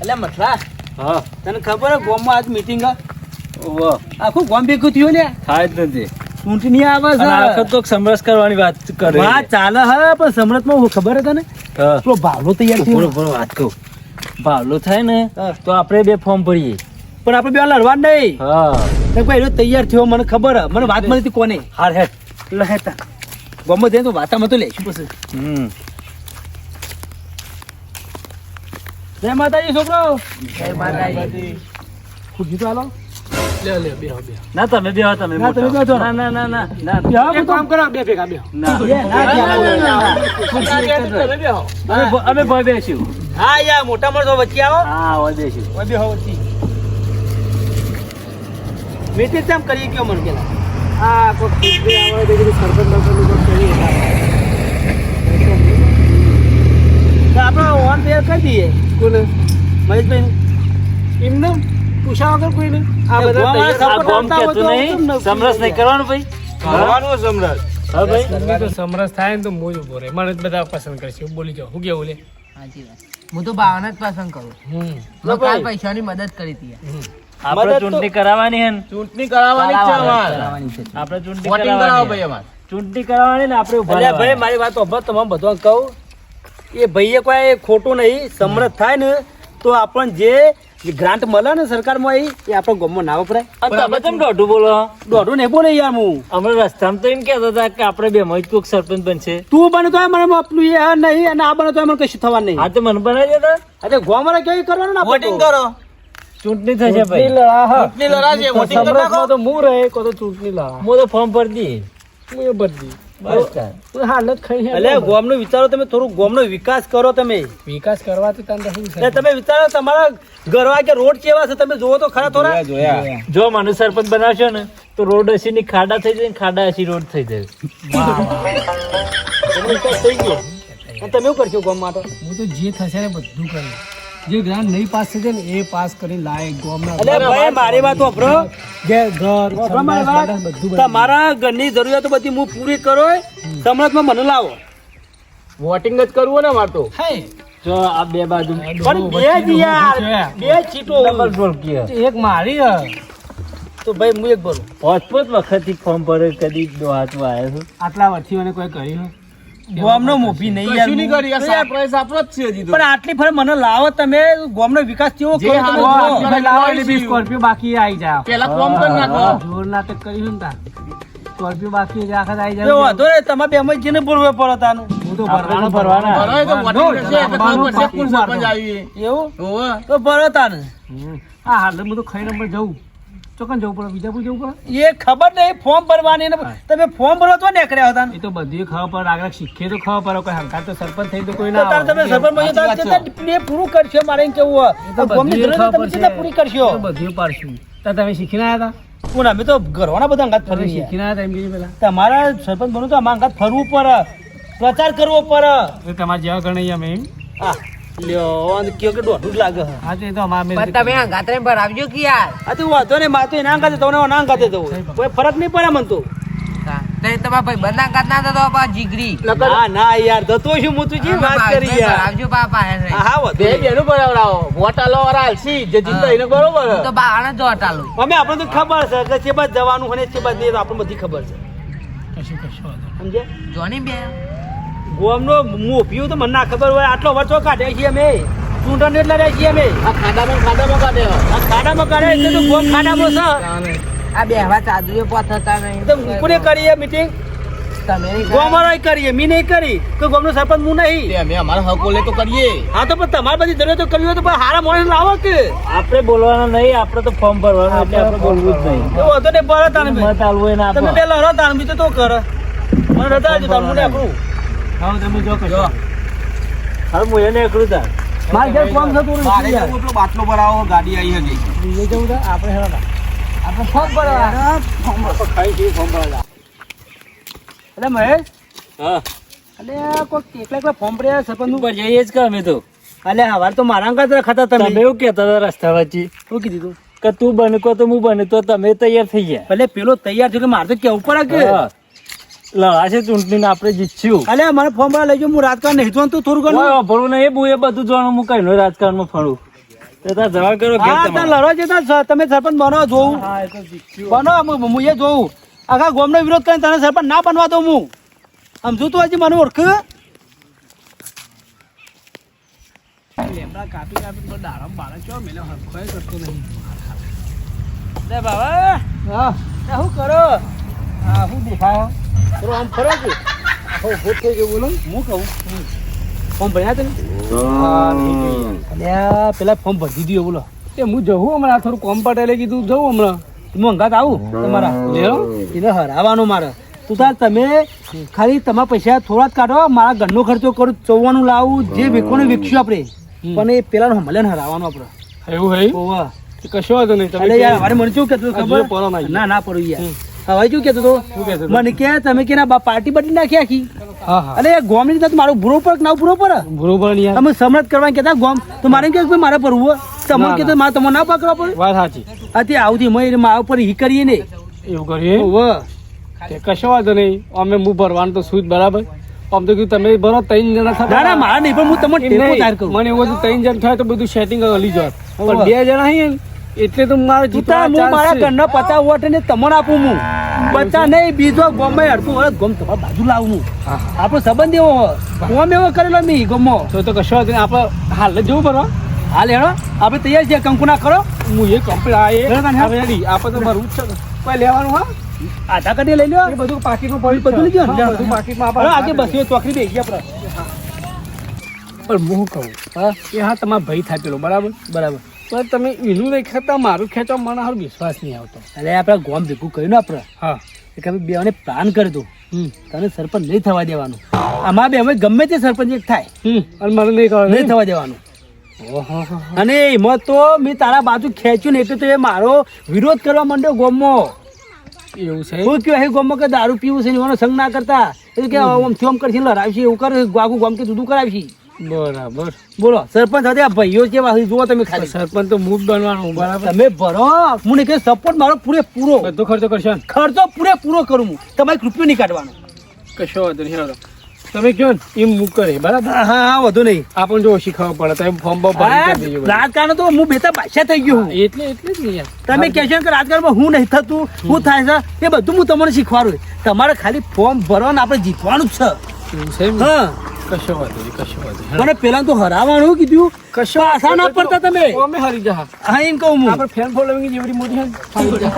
એટલે મઠરા હા. તને ખબર હે ગોમમાં આજ મીટિંગ ઓવો આખું ગોમ ભેગું થયું લે? થાય જ નથી. ચૂંટણી આવે અને આખો તો સમરસ કરવાની વાત કરે વાત ચાલે હે પણ સમરતમાં હું ખબર હે તને? તો પેલો ભાવલો તૈયાર થયો. બોલો વાત કહું. ભાવલો થાય ને તો આપણે બે ફોર્મ ભરીએ. પણ આપણે બે લડવા નહીં. હા. ભાઈ એનો તૈયાર થયો મને ખબર હે. મને વાત મળી હતી કોને? હાર હેડ. લહેતા હેતા ગોમમાં જઈને તો વાતામાં તો લેશું પછી. હમ. જય માતાજી છોકરો. જય માતાજી. ખુશી તો હાલો. ના તમે બે તમે ના, તમે મોટા. ના ના ના ના ના. બેહો હું કરો બે ભેગા બે ના. ના, ના, ના, ના. અમે ભ- બેસ્યું. હા યા મોટા માણસો વચ્ચે આવો. હા હવે બેસ્યું. બે હો વચ્ચે. મીટિંગ કેમ કરીએ કયો મને પેલા? હા કોઈ ખુશી આવે તો કીધું સરપંચ કરીએ. આપણે ઓન કરી દઈએ. કોને મહેશભાઈ એમને પૂછ્યા વગર કોઈ નહીં આ બધા સમરસ નહીં કરવાનું ભાઈ કરવાનું સમરસ હા ભાઈ તો સમરસ થાય ને તો મોજ ઊભો રહે મને જ બધા પસંદ કરશે હું બોલી જાઉં હું કેવું લે સાચી વાત હું તો ભાવના જ પસંદ કરું હમ મેં કાલ પૈસાની મદદ કરી હતી આપણે ચૂંટણી કરાવવાની હે ચૂંટણી કરાવવાની છે આપણે ચૂંટણી ભાઈ કરાવવાની અમારે ચૂંટણી કરાવવાની ને આપણે ઊભા ભાઈ મારી વાત તો તમામ બધો કહું એ ભાઈએ કોઈ ખોટું નહીં સમૃદ્ધ થાય ને તો આપણને જે ગ્રાન્ટ મળે ને સરકારમાં એ એ આપણે ગામમાં ના વપરાય. અને તમે દોઢું બોલો? દોઢું નહીં બોલે યાર હું. અમે રસ્તામાં તો એમ કહેતા હતા કે આપણે બે જ કોઈક સરપંચ બનશે. તું બને તો મને આપલું એ નહીં અને આ બને તો મને કશું થવાનું નહીં. હા તો મને બનાવી દેતા? અરે ગામમાં કેવી કરવાનું ને વોટિંગ કરો. ચૂંટણી થશે ભાઈ. ચૂંટણી લડાશે વોટિંગ કરો તો હું રહે કો તો ચૂંટણી લડા હું તો ફોર્મ ભરતી હું એ બદલી બસ તાર. તું હાલત ખાઈ હે અલ્યા વિચારો તમે થોડું ગામનો વિકાસ કરો તમે. વિકાસ કરવા તો તને શું એટલે તમે વિચારો તમારા ઘરવા કે રોડ કેવા છે તમે જોવો તો ખરા થોડા. જોયા જો મને સરપંચ બનાવશો ને તો રોડ હસી ની ખાડા થઈ જાય ખાડા હસી રોડ થઈ જાય. તમે વિકાસ થઈ ગયો. તમે શું કરશો ગામ માટે? હું તો જે થશે ને બધું કરીશ. જે ગ્રાન્ટ નહીં પાસ થશે ને એ પાસ કરી લાયક ગામના મારી વાત વાપરો. ઘેર મારી. તમારા ઘરની જરૂરિયાતો બધી હું પૂરી કરો સમૃદ્ધમાં મને લાવો. વોટિંગ જ કરવું ને અમારે તો. જો આ બે બાજુ પણ બે જ યાર બે ચીટો ડબલ બોલ કયો એક મારી હે. તો ભાઈ હું એક બોલું. પાંચ પાંચ વખતથી ફોર્મ ભરે કદી દોહાતું આવ્યો છું. આટલા વર્ષથી મને કોઈ કર્યું ગોમનો મોભી નહીં યાર શું કરી આ સરપ્રાઈઝ આપણો જ છે હજી પણ આટલી ફર મને લાવો તમે ગોમનો વિકાસ કેવો કરો તમે લાવો એટલે બી સ્કોર્પિયો બાકી આવી જાય પેલા ફોર્મ કર નાખો. જોર નાટક કર્યું ને તા સ્કોર્પિયો બાકી જ આખા આવી જાય વાંધો નહીં તમારે બે માં જેને બોલવું પડો તાનું. હું તો ભરવાનો તો ભરવાના. ભરાય તો વોટિંગ છે પડશે કોણ સરપંચ આવી. એવું? હોવે. તો ભરો તાને. હા હાલ હું તો ખાઈ નંબર જવું ચોકન જવું પડે. બીજાપુર જવું પડે? એ ખબર નહીં ફોર્મ ભરવાની તમે ફોર્મ ભરો તો નીકળ્યા હતા. એ તો બધું ખબર પડે. આગળ શીખે તો ખબર પડે. કોઈ હંકાર તો સરપંચ થઈ તો કોઈ ના તારે તમે સરપંચ બન્યો પૂરું કરશો મારે એમ કેવું ગોમની બધું તમે સીધા પૂરી કરશો. બધું પાડશું. તો તમે શીખીને આવ્યા કોણ અમે તો ઘરવાના બધા અંગાત હતા ફરી શીખીને આવ્યા હતા એમ પેલા? તમારા સરપંચ બનવું તો આમાં અંગાત ફરવું પડે. પ્રચાર કરવો પડે. તમારે જેવા ગણાઈ અમે એમ. આ લ્યો અને કયો કે દોઢું જ લાગે હા. તો એ તો અમારે પણ તમે હંગાતરે ભરાવજો કે યાર. આ તો વાંધો નહીં મારે તો એના અંગાતે તો ના અંગાતે તો કોઈ ફરક નહીં પડે મને તો. હા. તમારા ભાઈ બંધ હંગાત ના થતો પા જીગરી. ના ના યાર ધતો શું? મુતુજી અમે વાત કરી યાર. ભરાવજો પાપા હે હા હા વાંધો બે બેનું બરાવડાવો વોટ વાળા હાલશી જે જીતે એને બરોબર. હું તો બાણે જ હટાલું. અમે આપણે તો ખબર છે કે છે બાદ જવાનું અને છે નહીં તો આપણને બધી ખબર છે. કશું કશું સમજે જોની બે ગોમનો મોભિયું તો મને ના ખબર હોય. આટલો વર્ષો કાઢે છીએ અમે. ચૂંટણ એટલે રહે છીએ અમે. આ ખાડામાં ખાડામાં કાઢે આ ખાડામાં કાઢે એટલે તો ગોમ ખાડામાં છે. આ બેહવા ચાદરીઓ પથતા નહીં તો કોને કરીએ મીટિંગ તમે નહીં ગોમ કરો. વાળાએ કરીએ મી નહીં કરી. તો ગોમનો સરપંચ હું નહીં. અમે અમારા હકો લે તો કરીએ. હા તો પણ તમારે બધી જરૂરિયાતો કરવી હોય તો પણ હારા માણસ લાવો કે. આપણે બોલવાના નહીં આપણે તો ફોર્મ ભરવાનું એટલે આપણે બોલવું જ નહીં. તો વાંધો નહીં ભરો તાને બે. મત આલવું હોય ને તમે આપો. પેલા રહો તાને બીજું તો કરો. મને રજા આવજો તાને મને આપણું હા તમે જો કશો. હવે હું એને એકલું તાર. મારે ઘેર કોમ થતું મારે તો પેલો બાટલો ભરાવો ગાડી આવી હતી બીજે જવું તો આપણે હેરા આપણે ફોર્મ ભરવા. ખાઈ જઈએ ફોર્મ ભરવા એટલે મહેશ? હા. એટલે આ કોઈક એકલા એકલા ફોર્મ ભર્યા સરપંચ ઉપર જઈએ જ કે અમે તો. એટલે હવાર તો મારા અંગાત રખાતા તમે. તમે એવું કહેતા હતા રસ્તા વચ્ચે. શું કીધું તું? કે તું બનકો તો હું બનકો તમે તૈયાર થઈ ગયા. એટલે પેલો તૈયાર થયો કે મારે તો કેવું પડે કે? હા. લડાશે ચૂંટણી ને આપણે જીતશું અલે મને ફોન ભરવા લઈ હું રાજકારણ નહીં જોવાનું તું થોડું ઘણું. ભણું નહીં હું એ બધું જોવાનું હું કઈ રાજકારણમાં ફરું. ફળું તાર જવાબ કરો હા લડો છે તમે સરપંચ બનો જોઉં. હા એ બનો હું હું એ જોઉં. આખા ગામનો વિરોધ કરીને તને સરપંચ ના બનવા દઉં હું. આમ તું હજી મને ઓળખ? લેમડા કાપી કાપી તો દાડમ બાળક ચો મેલે હરખોય કરતો નહીં. લે બાબા હા. શું કરો? હા શું દેખાય? થોડો આમ ફરો કે આખો ભૂત થઈ ગયો બોલો. હું કહું? ફોર્મ ભર્યા. અલ્યા પેલા ફોર્મ ભરી દીધું બોલો. એ હું જવું હમણાં? થોડું કોમ પટેલે કીધું જવું હમણાં. હું અંગાત આવું તમારા. લેવો એને હરાવાનું મારે. તું તાર તમે ખાલી તમારા પૈસા થોડા જ કાઢો મારા ઘરનો ખર્ચો કરું ચોવાનું લાવું જે વેકવાનું વેચશું આપણે. પણ એ પેલા મળે ને હરાવાનું આપણે. એવું હે કશો વાંધો નહીં તમે અરે યાર મારે મને શું કે ખબર? ના ના પડું યાર. હવે શું કેતો તો? મને કે તમે કે ના પાર્ટી બદલી નાખી આખી. અને હા. ગોમની રીતે મારું ભૂરો પર ના ભૂરો પર ભૂરો પર અમે સમરત કરવા કેતા ગોમ. તો મારે કે મારે પરવું તમને ના, કે મારે તમને ના પકડવા પડે. વાત સાચી. અત્યારે આવતી મય મારા ઉપર હી કરીએ ને. એવું કરીએ? કશો વાંધો નહીં. અમે હું ભરવાનું તો શું બરાબર? આમ તો કીધું તમે ભરો ત્રણ જણા ના ના મારા નહીં પણ હું તમને મને એવું ત્રણ જણ થાય તો બધું સેટિંગ હલી જાય પણ બે જણા અહીં એટલે તો મારે જીતા હું મારા ઘરના પચાસ વોટ ને તમને આપું હું પચાસ નહીં બીજો ગોમે અડધું વર્ષ ગોમ તમારા બાજુ લાવું હું. આપણો સંબંધ એવો ગોમ એવો કરેલો મી ગમો. તો તો કશો આપણે હાલ જવું ભરવા હાલ હેડો આપણે તૈયાર છીએ કંકુના કરો. હું એ કમ્પ્લીટ આ એ. આપણે તો મારું જ છે. કોઈ લેવાનું હા? આધા કાર્ડ લઈ લો બધું પાકીટમાં પડ્યું બધું લઈ ગયો બધું પાકીટમાં આપણે આજે બસ ચોકડી દઈ ગયા આપણે. પણ હું કહું હા? એ હા તમારા ભાઈ થાય પેલો બરાબર? બરાબર. પણ તમે એનું નહીં ખેંચતા મારું ખેંચવા મને હારું વિશ્વાસ નહીં આવતો. અરે આપણે ગોમ ભેગું કર્યું ને આપણે. હા. એક અમે બેવાને પ્લાન કરી દો તને સરપંચ નહીં થવા દેવાનું. આમાં બે અમે ગમે તે સરપંચ એક થાય. અને મને નહીં નહીં થવા દેવાનું. ઓહો અને એમાં તો મેં તારા બાજુ ખેંચ્યું ને એટલે તો એ મારો વિરોધ કરવા માંડ્યો ગોમો. એવું છે? હું કહ્યું હે ગોમો કે દારૂ પીવું છે એનો સંગ ના કરતા? એટલે કે આમ થયું કરશે લડાવશે એવું કરે આખું ગોમ કે જુદું કરાવશે. બરાબર. બોલો સરપંચ સાથે આ ભાઈઓ કેવા છે જુઓ તમે ખાલી. સરપંચ તો મૂક બનવાનું બરાબર. તમે ભરો. હું કે સપોર્ટ મારો પૂરેપૂરો. બધો ખર્ચો કરશો ખર્ચો ખર્ચો પૂરેપૂરો કરું હું. તમારે રૂપિયો નહીં કાઢવાનો. કશો વાંધો નહીં. તમે કયો ને એમ મૂક કરે બરાબર? હા હા હા વધુ નહીં. આપણને જો શીખવા પડે તમે ફોર્મ બધું. રાજકારણ તો હું બેતા બાદશાહ થઈ ગયો હું. એટલે એટલે જ નહીં તમે કહેશો કે રાજકારણમાં હું નહીં થતું શું થાય છે એ બધું હું તમને શીખવાડું. તમારે ખાલી ફોર્મ ભરવાનું આપણે જીતવાનું જ? છે. હા. કશો વાંધો નહીં કશો વાંધો નહીં. મને પેલા તો હરાવાનું કીધું. કશો આશા ના પડતા તમે. અમે હારી જા. હા એમ કહું હું. આપણે ફેન ફોલોઈંગ જેવડી મોટી છે હારી જા.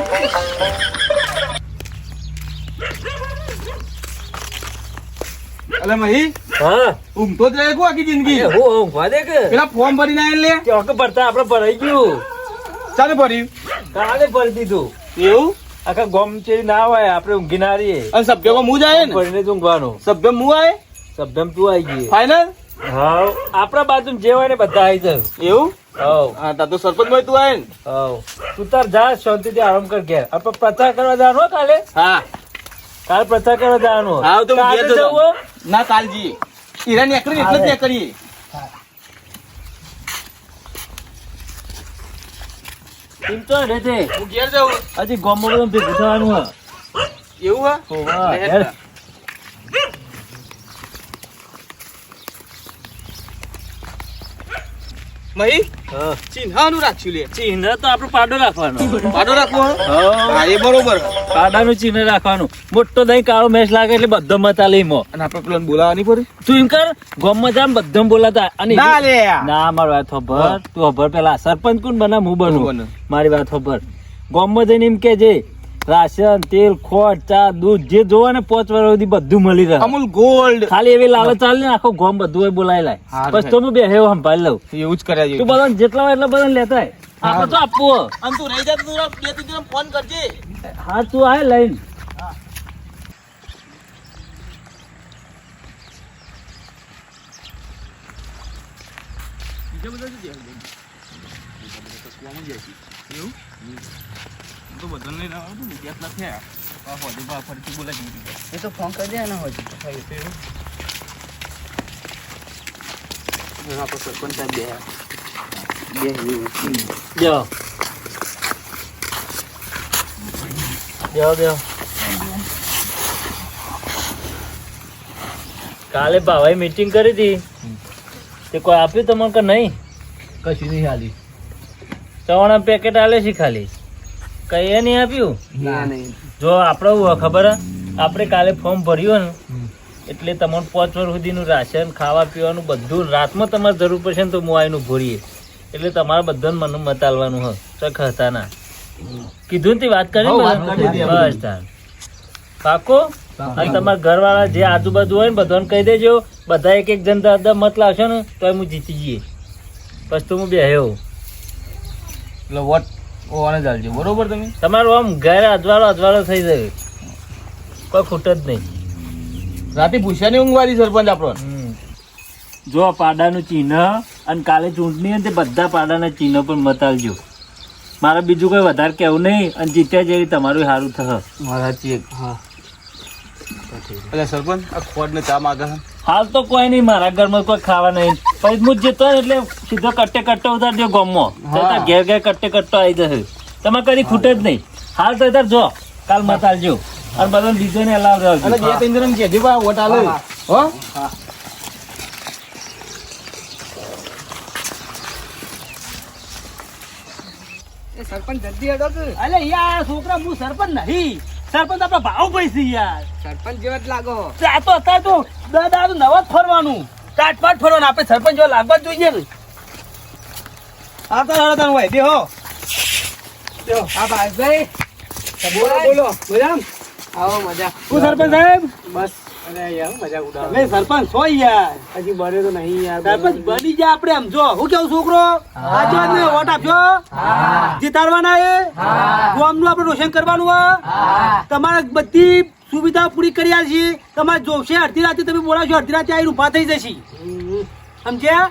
અલે મહી હા. ઊંઘતો જ રહે કો આખી જિંદગી? એ હું ઊંઘવા દે કે? પેલા ફોર્મ ભરીને આયેલ લે. ચોક પડતા આપણે ભરાઈ ગયું. ચાલે ભર્યું? કાલે ભરી દીધું. એવું? આખા ગોમ ચેરી ના હોય આપણે ઊંઘી ના રહીએ. અને હું જ આયે ને? ભરીને જ ઊંઘવાનું. સભ્ય મુ આયે? તું આવી ગઈ. ફાઈનલ હા આપણા બાજુ જે હોય ને બધા આવી જાય એવું? હા તા તો સરપંચમાં તું આયે ને. હવ તું તાર જા શાંતિથી આરામ કર ઘેર. આપણે પ્રચાર કરવા જવાનું કાલે? હા. કાલે પ્રચાર કરવા જવાનું હા, તો કાલે જવું ના કાલજી. હીરા નીકળી એટલે જ નીકળીએ. એમ તો હું ઘેર જાઉં. હજી ભેગું થવાનું હે. એવું હા લે, હેડ. મહી? હા. રાખ્યું લે. ચિહ્ન તો આપણું પાડો રાખવાનો. પાડો રાખવો હા. એ બરોબર. પાડાનું ચિહ્ન રાખવાનું. મોટો દહીં કાળો મેચ લાગે એટલે બધો મતા લઈ મો અને આપણે પેલા બોલાવાની પડે? તું એમ કર ગોમમાં જામ બધો બોલાતા અને ના લે. ના મારી વાત ખબર તું ખબર પેલા સરપંચ કોણ બના હું બનું. મારી વાત ખબર ગોમમાં જઈને એમ કે છે રાશન તેલ ખોટ ચા દૂધ જે જોવે ને પાંચ વર્ષ સુધી બધું મળી રહે. અમૂલ ગોલ્ડ ખાલી એવી લાલ ચાલે ને આખો ગોમ બધું હોય બોલાય લાય બસ તો હું બે હેવ સંભાળી લઉં. એવું જ કર્યા તું બધા જેટલા હોય એટલા બધા લેતા આપણે તો આપવું અને તું રહી જા તું બે ત્રણ દિવસ ફોન કરજે. હા તું આય લઈને. તો બધાને લઈને આવવાનું ને જેટલા થયા. આ હોદી બા ફરીથી બોલાવી દીધું. એ તો ફોન કરી દે ને હોય આપણે સરપંચ સાહેબ બે બેહો બેહો બેહો કાલે ભાવાએ મીટિંગ કરી હતી તે કોઈ આપ્યું તમને કે નહીં? કશું નહીં હાલી. ચવાણા પેકેટ આલે છે ખાલી. કઈ નહીં આપ્યું? જો આપણે ખબર હે? આપણે કાલે ફોર્મ ભર્યું ને એટલે તમારે પાંચ વર્ષ સુધીનું રાશન ખાવા પીવાનું બધું રાતમાં તમારે જરૂર પડશે ને તો હું આવીને ભરીએ એટલે તમારે બધાને મને મતાલવાનું હોય ચક હતા ના કીધું ને તે વાત કરી. બસ પાકો અને તમારા ઘરવાળા જે આજુબાજુ હોય ને બધાને કહી દેજો બધા એક એક જણ દસ દસ મત લાવશો ને તો હું જીતી જઈએ. પછી તો હું બેહ્યો એટલે વોટ ઓવાને ચાલજો બરોબર તમે? તમારું આમ ઘરે અજવાળો અજવાળો થઈ જાય. કોઈ ખૂટ જ નહીં. રાતે પૂછ્યા નહીં ઊંઘવારી સરપંચ આપણો. જો પાડાનું ચિહ્ન અને કાલે ચૂંટણી તે બધા પાડાના ચિહ્નો પણ મતાલજો મારે બીજું કોઈ વધારે કહેવું નહીં અને જીત્યા જેવી તમારું સારું થશે. મારા ચેક હા. એટલે સરપંચ આ ખોડને ચા માગે છે. હાલ તો કોઈ નહીં મારા ઘરમાં કોઈ ખાવા નહીં. પછી હું જતો એટલે સીધો કટ્ટે કટ્ટો ઉતારજો ગમો હા. ઘેર ઘેર કટ્ટે કટ્ટો આવી જશે. તમે કદી ખૂટે જ નહીં. હાલ તો તાર જો કાલ મતાલજો અને બધા બીજો ને અલાવ અને બે ત્રણ જણ કહેજો બા વોટ આલે. હો સરપંચ જલ્દી અડો અલે યાર છોકરા હું સરપંચ નહીં. સરપંચ આપણા ભાવ પૈસી યાર. સરપંચ જેવા જ લાગો. આ તો અત્યારે તો દાદા તો નવા જ ફરવાનું. કાટપાટ ફરવાનું. આપણે સરપંચ જેવા લાગવા જ જોઈએ ને. આ તો હેડો તારું ભાઈ. દેહો આ ભાઈ બોલો બોલો. મજામ આવો મજા. શું સરપંચ સાહેબ? બસ. અરે યાર મજાક ઉડાવે. તમે સરપંચ છો યાર. હજી બને તો નહીં યાર સરપંચ બની જાય આપણે આમ જો. હું કેવું છોકરો આજે ને વોટ આપજો. જીતાડવાના એ ગામનું આપણે રોશન કરવાનું હોય તમારે બધી સુવિધા પૂરી કરી આલશી તમારે જોશે અડધી રાતે તમે બોલાવશો અડધી રાતે આવીને ઊભા થઈ જશે. સમજ્યા?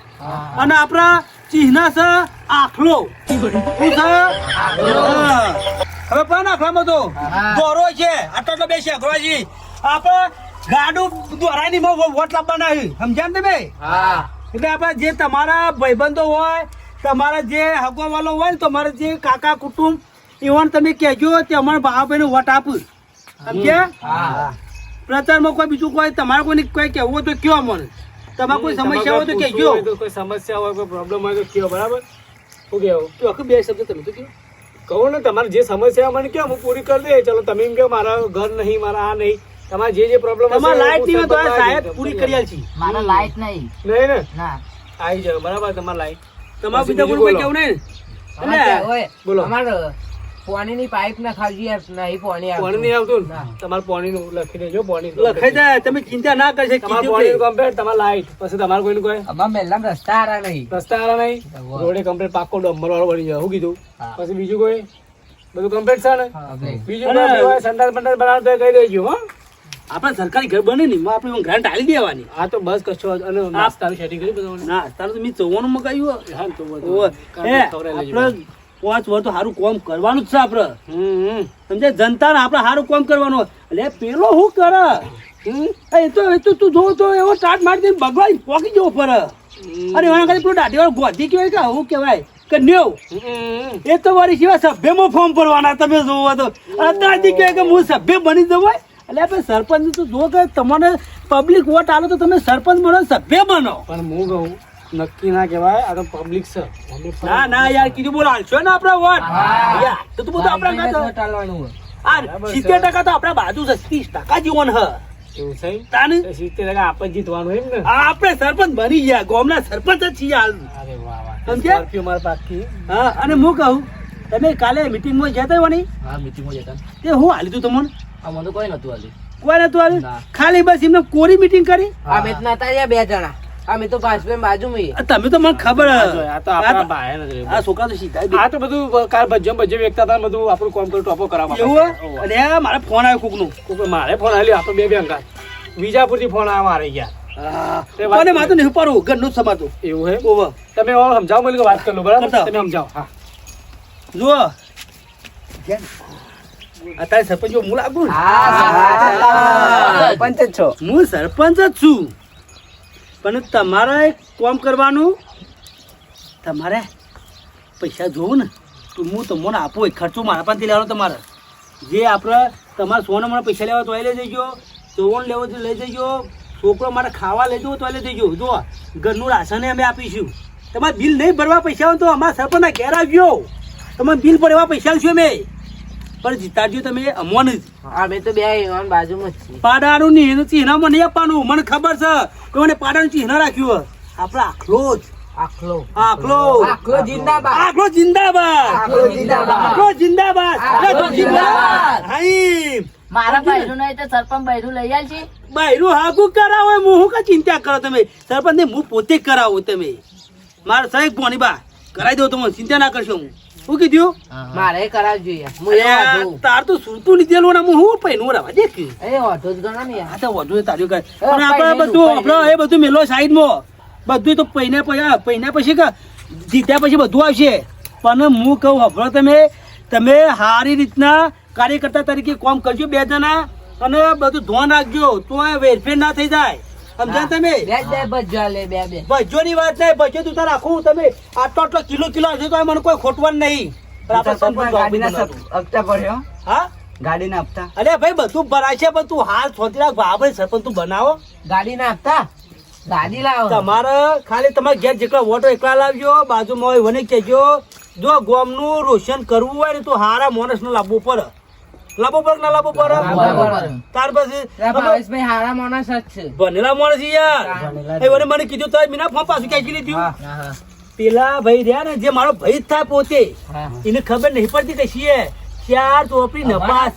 અને આપણા ચિહ્ન છે આખલો. શું છે? હવે પણ આખલામાં તો દોરો છે આટલો આટલો બે છે. આપણે ગાડું દ્વારા ની વોટ લાવવાના સમજ્યા ને તમે? હા. એટલે આપણે જે તમારા ભાઈબંધો હોય તમારા જે હગવાવાલો હોય ને તમારા જે કાકા કુટુંબ એવાને તમે કહેજો કે અમારા ભાવાભાઈને વોટ આપું. સમજ્યા? પ્રચારમાં કોઈ બીજું કોઈ તમારે કોઈને કોઈ કહેવું હોય તો કયો મને તમારે કોઈ સમસ્યા હોય તો કહેજો. તો કોઈ સમસ્યા હોય કોઈ પ્રોબ્લેમ હોય તો કયો બરાબર? શું કહેવું? તો આખું બે શબ્દ તમે તો કયો. કહું ને તમારે જે સમસ્યા મને કહો હું પૂરી કરી દે. ચલો તમે એમ કહો મારા ઘર નહીં મારા આ નહીં. તમારે જે જે પ્રોબ્લેમ તમારે લાઈટ નહીં તો આ સાહેબ પૂરી કરી છી. મારા લાઈટ નહીં. નહીં ને? ના. આવી જાવ બરાબર તમારે લાઈટ તમારે બીજા કોઈ કેવું નહીં ને બોલો. અમાર પાણીની પાઇપ ના ખાલી યાર નહીં પાણી આવતું. પાણી નહીં આવતું ને? પાણી નું લખી દેજો પાણી લખાઈ જાય તમે ચિંતા ના કરશે તમારે પાણી કે. કમ્પ્લેટ તમારે લાઈટ પછી તમારે કોઈ કોઈ? અમારે મેલા રસ્તા આરા નહીં. રસ્તા આરા નહીં. રોડે કમ્પ્લેટ પાકો ડમ્બર વાળો બની જાય હું કીધું. પછી બીજું કોઈ? બધું કમ્પ્લેટ છે ને? બીજું સંડાસ બંડાસ બનાવતો કહી દેજો હો. આપણે સરકારી ઘર બને ને એમાં આપણે ગ્રાન્ટ આલી દેવાની. આ તો બસ કશો અને નાસ્તાનું સેટિંગ કરી બધું ના તારું તો મેં ચોવાનું મગાવ્યું હા. આપણે પાંચ વર્ષ તો સારું કામ કરવાનું જ છે આપણે. સમજે જનતાને આપણે સારું કામ કરવાનું એટલે પેલો શું કરે? એ તો એ તો તું જોવું તો એવો સ્ટાર્ટ મારી દઈને ભગવાન પોકી જવો પર અને એના ખાલી પેલો દાઢીવાળો ગોધી કહેવાય કે શું કહેવાય? કે નેવ. એ તો મારી સિવાય સભ્યમાં ફોર્મ ભરવાના તમે જોવો તો. દાદી કહે કે હું સભ્ય બની જવાય. એટલે આપણે સરપંચ તો જો કે તમને પબ્લિક વોટ આલો તો તમે સરપંચ બનો સભ્ય બનો. પણ હું કહું નક્કી ના કહેવાય આ તો પબ્લિક છે. ના ના યાર કીધું બોલ આલશો ને આપણે વોટ તો તું બધું આપણા કાં જ આ સિત્તેર ટકા તો આપણા બાજુ છે ત્રીસ ટકા જીવન હ આપણે સરપંચ બની ગયા ગામના સરપંચ જ છીએ હાલ. હા અને હું કહું તમે કાલે મિટિંગમાં જતા ને હા મિટિંગમાં જતા તે હું હાલી તું તમને? આમાં તો કોઈ નતું હાલ્યું કોઈ નતું હાલ્યું ખાલી બસ એમને કોરી મિટિંગ કરી? અમે જ નતા રહ્યા બે જણા. અમે તો પાછળ બાજુમાં આ તમે તો મને ખબર આ હ. જો, આ તો આપણા ભાઈ નથી આ છોકરા તો શીખાય આ તો બધું કાલ ભજ્જમ ભજ્જમ એકતા હતા બધું આપણું કોમ કર્યું ટોપો કરાવવા એવું અને મારે ફોન આવ્યો કોકનું. કોઈ મારે ફોન આવ્યો આપણે બે બે અંકા વિજાપુરથી ફોન આવ્યા મારે ગયા. તે કોને માથું નહીં ઉપાડવું? ઘરનું જ સમાતું. એવું હે? ઓવે. તમે સમજાવો મને વાત કરો બરાબર? તમે સમજાવો હા. જુઓ. અત્યારે સરપંચ હું લાગુ સરપંચ જ છો હું સરપંચ જ છું પણ તમારે કોમ કરવાનું તમારે પૈસા જોવું ને તો હું તમને આપું ખર્ચો મારા પાસેથી લેવાનો તમારે જે આપણે તમારે સોને મને પૈસા લેવા તો લઈ જજો સોન લેવો તો લઈ જજો છોકરો મારે ખાવા લઈ જવો તો લઈ જજો જો ઘરનું રાશન અમે આપીશું તમારે બિલ નહીં ભરવા પૈસા હોય તો અમારા સરપંચના ઘેર આવજો તમે બિલ ભરવા પૈસા આલશો મેં પણ જીતાજી તમે અમોન જ. અમે તો બે એવાની બાજુમાં જ છીએ. પાડાનું ને એનું ચિહ્ન મને નહીં આપવાનું. મને ખબર છે કે મને પાડાનું ચિહ્ન રાખ્યું આપણે આખલો જ. આખલો. આખલો. આખલો જિંદાબાદ. આખલો જિંદાબાદ. આખલો જિંદાબાદ. આખલો જિંદાબાદ. અરે જિંદાબાદ. હાઈ મારા બૈરું નહીં તો સરપંચ બૈરું લઈ આલ છે બૈરું હાકુ કરાવો હું હું કા ચિંતા કરો તમે? સરપંચ ને હું પોતે કરાવું તમે. મારા સાહેબ પોણી બા. કરાવી દઉં તમે. ચિંતા ના કરશો હું. શું કીધું? મારે વાંધો. તાર તો સુરતું લીધેલું ને હું હું પૈનું રવા દે કે? એ વાંધો જ ગણો ને આ તો વધુ તાર્યું કરે પણ આપણે બધું આપણે એ બધું મેલો સાઈડમાં બધું તો પૈને પછી પૈને પછી કે જીત્યા પછી બધું આવશે. પણ હું કહું હફળો તમે. તમે સારી રીતના કાર્યકર્તા તરીકે કામ કરજો બે જણા. અને બધું ધોન રાખજો. તો વેરફેર ના થઈ જાય. સમજ્યા તમે? બે બે બજો લે બે બે. ભજ્જોની વાત નહીં ભજ્જો તું તાર રાખું તમે આટલો આટલો કિલો કિલો હશે તો મને કોઈ ખોટવાનું નહીં. હપ્તા પડ્યો હા? ગાડીના હપ્તા? અરે ભાઈ બધું ભરાય છે પણ તું હાલ સોચી રાખ આપણે સરપંચ તું બનાવો. ગાડીના હપ્તા? ગાડી લાવો તમારે ખાલી તમારે ઘેર જેટલા વોટો એકલા લાવજો બાજુમાં હોય વને કહેજો. જો ગામનું રોશન કરવું હોય ને તો હારા માણસને લાવવું પડે લાવવું પડે કે ના પડે બરાબર. પછી ભાવેશભાઈ હારા માણસ જ છે. ભણેલા માણસ યાર. એ મને કીધું તો મીના ફોન પાછું ક્યાંથી લીધું પેલા ભાઈ રહ્યા ને જે મારો ભાઈ થાય પોતે એને ખબર નહીં પડતી કે છીએ ચાર ચોપડી નપાસ.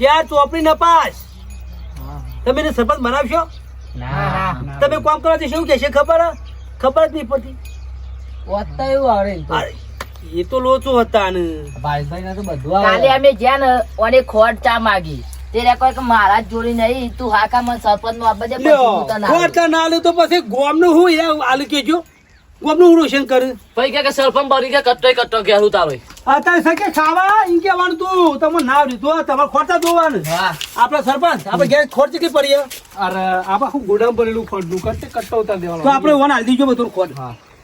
ચાર ચોપડી નપાસ. તમે એને સરપંચ બનાવશો? તમે કામ કરવા જશો શું કહેશે ખબર? હે? ખબર જ નહીં પડતી. વધતા એવું આવડે એ તો લોચો હતા ને. ભાવેશભાઈને તો બધું કાલે અમે ગયા ને ઓને ખોટ ચા માગી. તે રે કોઈ કે મારા જોડી નહીં તું હાકા મને સરપંચનું આપજે હું ના આલું તો પછી હું આલુ કેજો? હું રોશન કરું? ભાઈ કે સરપંચ બની કે કટ્ટો કટ્ટો કે હું તારો અત્યારે સકે ખાવા ઈ કહેવાનું તું તમે ના તમારે ખોટા જોવાનું હા. આપડે સરપંચ આપણે ઘેર ખોટ પડી અરે આમાં હું ગોડાઉન ભરેલું ખોટનું? કરતે કટ્ટો ઉતાર દેવાનો. તો આપણે વન હાલ દીજો બધું ખોટ.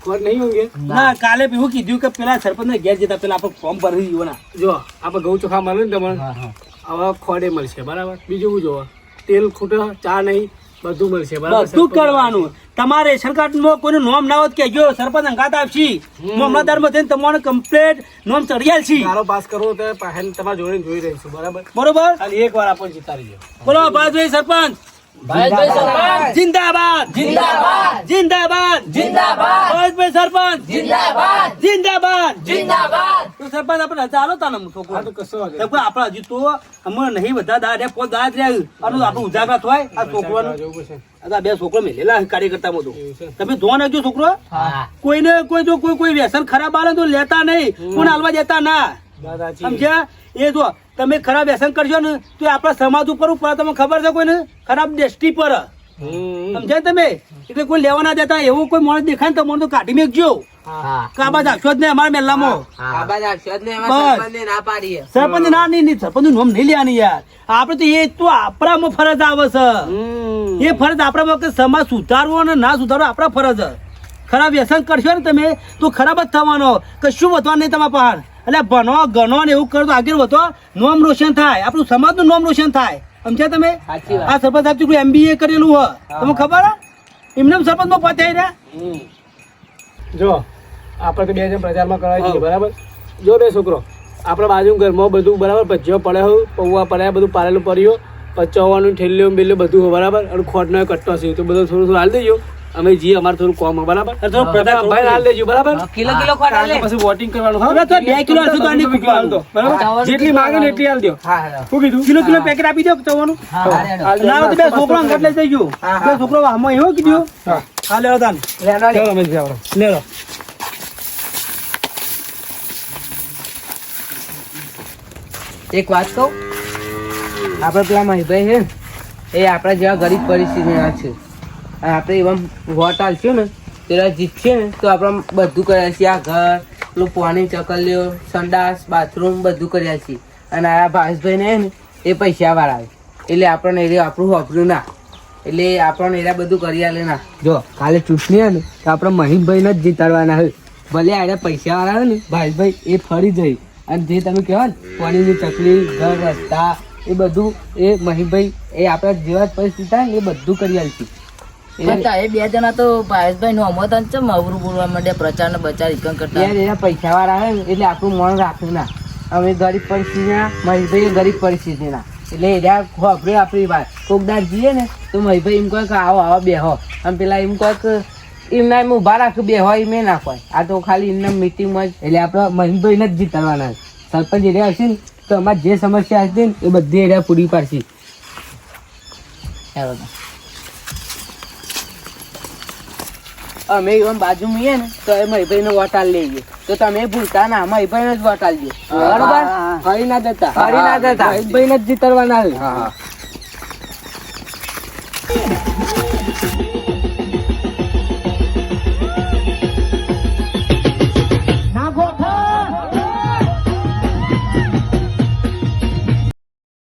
ખોટ નહીં હોંગે? ના કાલે બી હું કીધું કે પેલા સરપંચ ઘેર જતા પેલા આપણે ફોર્મ ભરી દીધું ના જો આપણે ઘઉં ચોખા મળે ને તમને? હવે ખોડે મળશે બરાબર? બીજું શું જોવો? તેલ ખૂટે ચા નહીં બધું મળશે બરાબર? બધું કરવાનું. તમારે સરકાર કોઈનું નોમ ના હોત કેજો સરપંચ અંગાત આપશી. મામલતદારમાં થઈને તમારો કમ્પ્લેટ નોમ ચડિયાલ આલશી મારો પાસ કરવો તો પહેલ તમારા જોડે જોઈ રહીશું બરાબર? બરોબર? એક વાર આપણે જીતાડી દો. બોલો ભાઈ સરપંચ. સરપંચ. જિંદાબાદ. જિંદાબાદ. જિંદાબાદ. જિંદાબાદ. ભાઈ સરપંચ. જિંદાબાદ. જિંદાબાદ. જિંદાબાદ. તો સરપંચ આપણે રજા આલો તાને છોકરો તો કશો આપણે હજી તો અમે નહીં બધા દાડે પોત દાડ રહ્યા અને આપણે ઉજાગરા થાય. આ છોકરાનું. આ બે છોકરો મેલેલા કાર્યકર્તા બધું. તમે ધોન રાખજો છોકરો. હા. કોઈને કોઈ જો કોઈ કોઈ વ્યસન ખરાબ આવે તો લેતા નહીં. કોણ હાલવા દેતા ના. સમજ્યા? એ જો તમે ખરાબ વ્યસન કરશો ને તો આપણા સમાજ ઉપર ઉપર તમને ખબર છે કોઈને? ખરાબ દ્રષ્ટિ પર. સમજાય તમે? એટલે કોઈ લેવા ના દેતા એવું કોઈ માણસ દેખાય ને તો મને તો કાઢી મેકજો. કાબા રાખશો જ નહીં અમારા મેલ્લામાં સરપંચ ના નહીં નહીં સરપંચનું નામ નહીં લેવાની યાર. આપડે તો એ તો આપણામાં ફરજ આવે છે. એ ફરજ આપણામાં કે સમાજ સુધારવો અને ના સુધારવો આપણા ફરજ ખરાબ વ્યસન કરશો ને તમે તો ખરાબ જ થવાનો. કશું વધવાનું નહીં તમારા પહાડ એટલે ભણો ગણો ને એવું કરતો આગળ વધો. નોમ રોશન થાય. આપણું સમાજનું નોમ રોશન થાય. સમજ્યા તમે? આ સરપંચ સાહેબ એમબીએ કરેલું હોય. તમને ખબર હે? એમને સરપંચમાં માં રહ્યા. જો આપણે તો બે જણ પ્રચારમાં કરાવી દઈએ બરાબર? જો બે છોકરો આપણા બાજુ ઘરમાં બધું બરાબર? ભજીયો પડે હોય પૌવા પડ્યા બધું પારેલું પડ્યો પચવાનું ઠેલ્યું બેલ્યું બધું બરાબર? અને ખોટનો કટ્ટો છે તો બધું થોડું થોડું હાલ દેજો. અમે જી અમારે થોડું કોમ બરાબર? પ્રચાર ભાઈ હાલ લેજો બરાબર? કિલો કિલો ખોટ હાલ પછી વોટિંગ કરવાનું હા? તો 2 કિલો હશે તો આની હાલ દો બરાબર? જેટલી માંગે ને એટલી હાલ દો. હા હું કીધું? કિલો કિલો પેકેટ આપી દો તવાનું હા ના તો બે છોકરો અંગત લઈ જઈજો બે છોકરો આમાં એવો કીધું. હા. હા લેવો તાન લેનો લે. અમે જાવ. લેવો એક વાત કહું? આપણે પેલા મહીભાઈ છે એ આપણા જેવા ગરીબ પરિસ્થિતિના છે. આપણે એવા વોટ આલશું ને તેરા જીતશે ને, તો આપણે બધું કર્યા છીએ. આ ઘર, પેલું પાણી, ચકલીઓ, સંડાસ, બાથરૂમ બધું કર્યા છીએ. અને આ ભાવેશભાઈને ને એ પૈસા વાળા એટલે આપણને એ આપણું વાપર્યું ના. એટલે આપણને એરા બધું કરી આલે ના. જો, કાલે ચૂંટણી હોય ને, તો આપણે મહીમભાઈને જ જીતાડવાના હોય ભલે આડે પૈસા વાળા હોય ને ભાઈભાઈ એ ફરી જઈ. અને જે તમે કહેવા ને, પાણીની ચકલી, ઘર, રસ્તા, એ બધું એ મહીભાઈ એ આપણા જેવા જ પરિસ્થિતિ થાય ને, એ બધું કરી આલશે તારે બે જણા તો ભાવેશભાઈ નો અમત છે અવરું બોલવા માટે પ્રચાર ને બચાર ઇકન કરતા. યાર એના પૈસા વાળા હે એટલે આપણું મન રાખ્યું ના. અમે ગરીબ પરિસ્થિતિના મહેશભાઈ ગરીબ પરિસ્થિતિના. એટલે એના ખોપરે આપણી વાત. કોકદાર જઈએ ને તો મહેશભાઈ એમ કહે કે આવો આવો બેહો. આમ પેલા એમ કહે કે એમના એમ ઊભા રાખે બે હોય એમ ના હોય આ તો ખાલી એમના મિટિંગમાં જ. એટલે આપણે મહેશભાઈને જ જીતાડવાના. સરપંચ એરિયા હશે ને તો અમારે જે સમસ્યા હશે ને એ બધી એરિયા પૂરી પાડશે ચાલો તો. અમે એમ બાજુ મીએ ને તો એ મહીભાઈ નો વોટ આલી લઈએ તો તમે ભૂલતા ના મહીભાઈ નો જ વોટ આલજો. બરોબર? હરી ના જતા. હરી ના જતા મહીભાઈ ને જ જીતરવાના.